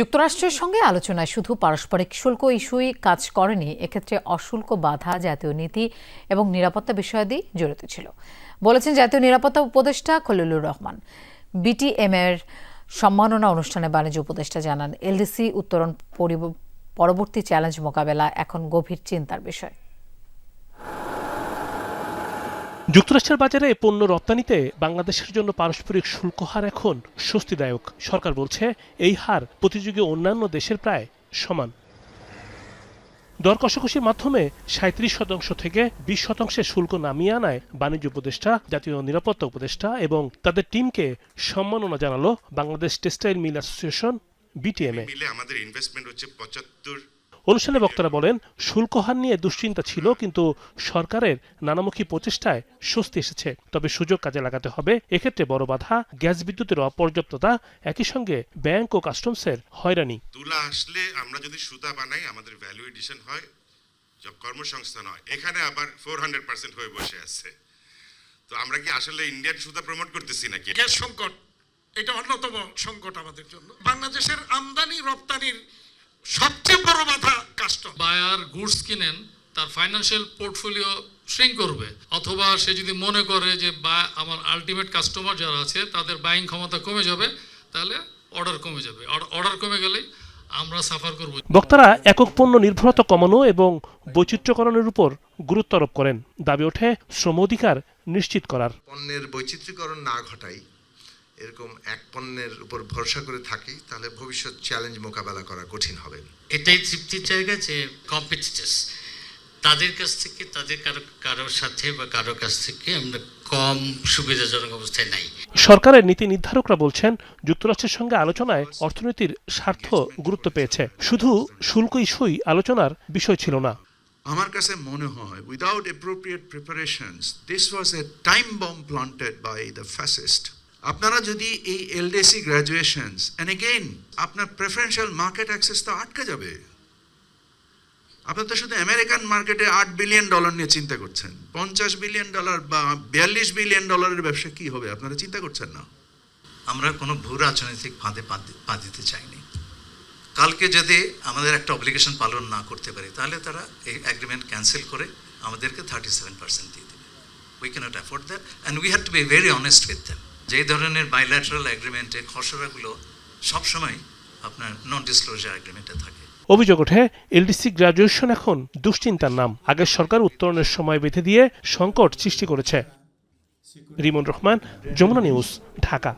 যুক্তরাষ্ট্রের সঙ্গে আলোচনায় শুধু পারস্পরিক শুল্ক ইস্যুই কাজ করেনি, এক্ষেত্রে অশুল্ক বাধা জাতীয় নীতি এবং নিরাপত্তা বিষয়াদি জড়িত ছিল। বলেছেন জাতীয় নিরাপত্তা উপদেষ্টা খলিলুর রহমান। বিটিএম এর সম্মাননা অনুষ্ঠানে বাণিজ্য উপদেষ্টা জানান, এলডিসি উত্তরণ পরিব- পরবর্তী চ্যালেঞ্জ মোকাবেলা এখন গভীর চিন্তার বিষয়। যুক্তরাষ্ট্রের বাজারে পণ্য রপ্তানিতে বাংলাদেশের জন্য পারস্পরিক শুল্ক হার এখন স্বস্তিদায়ক। সরকার বলছে, এই হার প্রতিযোগী অন্যান্য দেশের প্রায় সমান। দর কষাকষির মাধ্যমে সাঁত্রিশ শতাংশ থেকে বিশ শতাংশের শুল্ক নামিয়ে আনায় বাণিজ্য উপদেষ্টা, জাতীয় নিরাপত্তা উপদেষ্টা এবং তাদের টিমকে সম্মাননা জানালো Bangladesh textile mill association, BTMA. আমাদের ইনভেস্টমেন্ট হচ্ছে পঁচাত্তর অনুষ্ঠানে বক্তারা বলেন শুল্ক হার নিয়ে দুশ্চিন্তা ছিল কিন্তু সরকারের নানামুখী প্রচেষ্টায় স্বস্তি এসেছে। তবে সুযোগ কাজে লাগাতে হবে। এক্ষেত্রে বড় বাধা গ্যাস বিদ্যুতের অপর্যাপ্ততা একই সঙ্গে ব্যাংক ও কাস্টমসের হয়রানি। তুলা আসলে আমরা যদি সুতা বানাই আমাদের ভ্যালু এডিশন হয় জব কর্মসংস্থান হয় এখানে আবার ফোর হান্ড্রেড পার্সেন্ট হয়ে বসে আছে। তো আমরা কি আসলে ইন্ডিয়ান সুতা প্রমোট করতেছি নাকি? গ্যাস সংকট এটা অন্যতম সংকট আমাদের জন্য। বাংলাদেশের আমদানি রপ্তানির সবচেয়ে বড় বাধা বায়ার গুডস কিনেন তার ফাইন্যান্সিয়াল পোর্টফোলিও শ্রিঙ্ক করবে। অথবা সে যদি মনে করে যে বা আমার আলটিমেট কাস্টমার যারা আছে তাদের বাইং ক্ষমতা কমে যাবে তাহলে অর্ডার কমে যাবে। অর্ডার কমে গেলেই আমরা সাফার করব। বক্তারা একক পণ্য নির্ভরতা কমানো এবং বৈচিত্র্যকরণের উপর গুরুত্ব আরোপ করেন। দাবি ওঠে শ্রম অধিকার নিশ্চিত করার। পণ্যের বৈচিত্র্যকরণ না ঘটাই এরকম এক পণ্যের উপর ভরসা করে থাকি তাহলে ভবিষ্যৎ চ্যালেঞ্জ মোকাবেলা করা কঠিন হবে। এটাই তৃপ্তির জায়গা যে কম্পিটিটার্স তাদের কাছ থেকে তাদের কারও কারোর সাথে বা কারও কাছ থেকে আমরা কম সুবিধাজনক অবস্থায় নাই। সরকারের নীতি নির্ধারকরা বলছেন যুক্তরাষ্ট্রের সঙ্গে আলোচনায় অর্থনীতির স্বার্থ গুরুত্ব পেয়েছে। শুধু শুল্ক ইস্যুই আলোচনার বিষয় ছিল না। আমার কাছে মনে হয় without appropriate preparations this was a time bomb planted by the fascist আপনারা যদি এই এলডিসি গ্র্যাজুয়েশনস অ্যান্ড এগেইন আপনার প্রেফারেন্সিয়াল মার্কেট অ্যাক্সেস তো আটকে যাবে। আপনার তো শুধু আমেরিকান মার্কেটে আট বিলিয়ন ডলার নিয়ে চিন্তা করছেন। পঞ্চাশ বিলিয়ন ডলার বা বিয়াল্লিশ বিলিয়ন ডলারের ব্যবসা কি হবে? আপনারা চিন্তা করছেন না। আমরা কোনো ভূ রাজনৈতিক ফাঁদে পা দিতে চাইনি। কালকে যদি আমাদের একটা অব্লিগেশন পালন না করতে পারি, তাহলে তারা এই অ্যাগ্রিমেন্ট ক্যান্সেল করে আমাদেরকে থার্টি সেভেন পার্সেন্ট দিয়ে দেবে। We cannot afford that and we have to be very honest with them যেই ধরনের বাইল্যাটারাল অ্যাগ্রিমেন্টে খসড়াগুলো সবসময় আপনার নন ডিসক্লোজার অ্যাগ্রিমেন্টে থাকে। অভিযোগ ওঠে, এলডিসি গ্রাজুয়েশন এখন দুশ্চিন্তার নাম। আগের সরকার উত্তরণের সময় বেঁধে দিয়ে সংকট সৃষ্টি করেছে। রিমন রহমান, যমুনা নিউজ, ঢাকা।